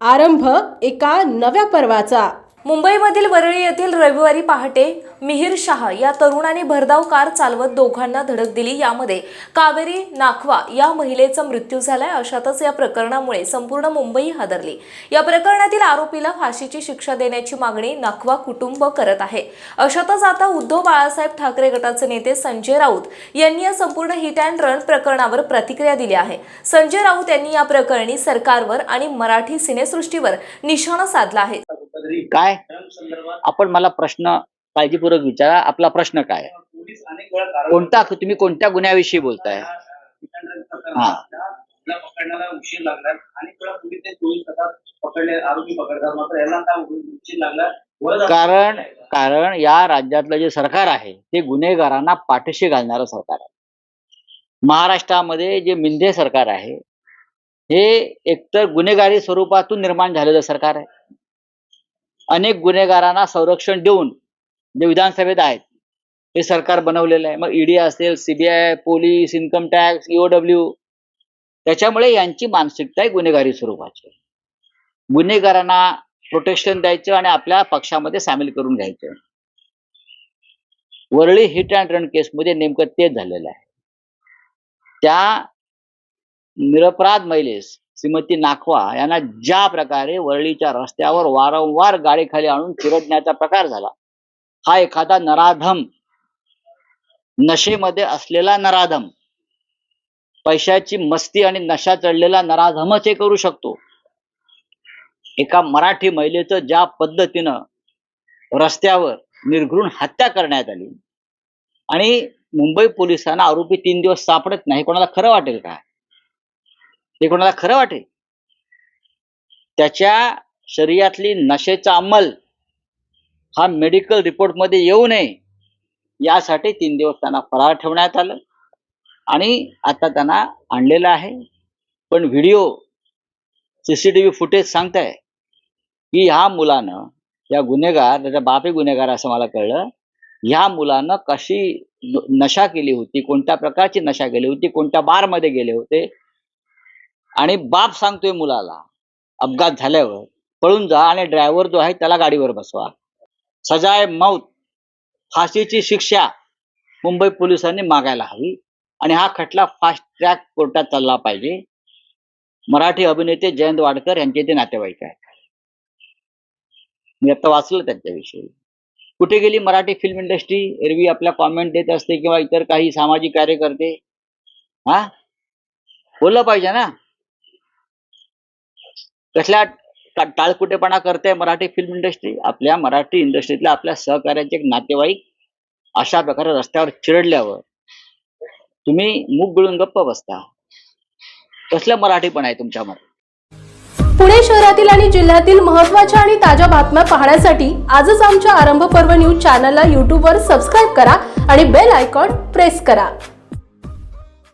आरंभ एका नव्या पर्वाचा. मुंबईमधील वरळी येथील रविवारी पहाटे मिहीर शाह या तरुणाने भरधाव कार चालवत दोघांना धडक दिली. यामध्ये कावेरी नाखवा या महिलेचा मृत्यू झालाय. अशातच या प्रकरणामुळे संपूर्ण मुंबई हादरली. या प्रकरणातील आरोपीला फाशीची शिक्षा देण्याची मागणी नाखवा कुटुंब करत आहे. अशातच आता उद्धव बाळासाहेब ठाकरे गटाचे नेते संजय राऊत यांनी या संपूर्ण हिट अँड रन प्रकरणावर प्रतिक्रिया दिली आहे. संजय राऊत यांनी या प्रकरणी सरकारवर आणि मराठी सिनेसृष्टीवर निशाणा साधला आहे. काय? आपण मला प्रश्न काळजीपूर्वक विचारा. आपला प्रश्न काय? कोणता तुम्ही कोणत्या गुन्ह्याविषयी बोलताय? हा. पकडण्याला उशीर पकडले आरोपी पकडतात. मात्र याला काय उशीर कारण कारण या राज्यातलं जे सरकार आहे ते गुन्हेगारांना पाठीशी घालणारं सरकार आहे. महाराष्ट्रामध्ये जे मिंधे सरकार आहे हे एकतर गुन्हेगारी स्वरूपातून निर्माण झालेलं सरकार आहे. अनेक गुन्हेगारांना संरक्षण देऊन जे विधानसभेत आहेत. हे सरकार बनवलेलं आहे. मग ईडी असेल CBI police income tax EOW त्याच्यामुळे यांची मानसिकता आहे गुन्हेगारी स्वरूपाची गुन्हेगारांना प्रोटेक्शन द्यायचं आणि आपल्या पक्षामध्ये सामील करून घ्यायचं. वरळी हिट अँड रन केसमध्ये नेमकं तेच झालेलं आहे. त्या निरपराध महिलेस श्रीमती नाखवा यांना ज्या प्रकारे वरळीच्या रस्त्यावर वारंवार गाडी खाली आणून चिरडण्याचा प्रकार झाला हा एखादा नराधम. नशेमध्ये असलेला नराधम. पैशाची मस्ती आणि नशा चढलेला नराधमच हे करू शकतो. एका मराठी महिलेचं ज्या पद्धतीनं रस्त्यावर निर्घृण हत्या करण्यात आली आणि मुंबई पोलिसांना आरोपी तीन दिवस सापडत नाही कोणाला खरं वाटेल का? हे कोणाला खरं वाटेल? त्याच्या शरीरातली नशेचा अंमल हा मेडिकल रिपोर्टमध्ये येऊ नये. यासाठी तीन दिवस त्यांना फरार ठेवण्यात आलं. आणि आता त्यांना आणलेलं आहे. पण व्हिडिओ सीसीटीव्ही फुटेज सांगताय की ह्या मुलानं या गुन्हेगार त्याचा बापही गुन्हेगार असं मला कळलं ह्या मुलानं कशी नशा केली होती कोणत्या प्रकारची नशा केली होती कोणत्या बारमध्ये गेले होते. आणि बाप सांगतोय मुलाला अपघात झाल्यावर पळून जा आणि ड्रायव्हर जो आहे त्याला गाडीवर बसवा. सजाय मौत फाशीची शिक्षा मुंबई पोलिसांनी मागायला हवी. आणि हा खटला फास्ट ट्रॅक कोर्टात चालला पाहिजे. मराठी अभिनेते जयंत वाडकर यांचे ते नातेवाईक आहेत. मी आता वाचलं त्यांच्याविषयी. कुठे गेली मराठी फिल्म इंडस्ट्री एरवी आपल्या कॉमेंट देत असते किंवा इतर काही सामाजिक कार्यकर्ते? हा? बोललं पाहिजे ना? कसल्या टाळकुटेपणा करते मराठी फिल्म इंडस्ट्री आपल्या मराठी इंडस्ट्रीतल्या आपल्या सहकार्याचे एक नातेवाईक अशा प्रकारे रस्त्यावर चिरडल्यावर तुम्ही मुख गळून गप्प बसता. कसलं मराठीपण आहे तुमच्यामध्ये पुणे शहरातील आणि जिल्ह्यातील महत्त्वाच्या आणि ताज्या बातम्या पाहण्यासाठी आजच आमच्या आरंभ पर्व न्यूज चॅनलला यूट्यूबवर सबस्क्राईब करा आणि बेल आयकॉन प्रेस करा.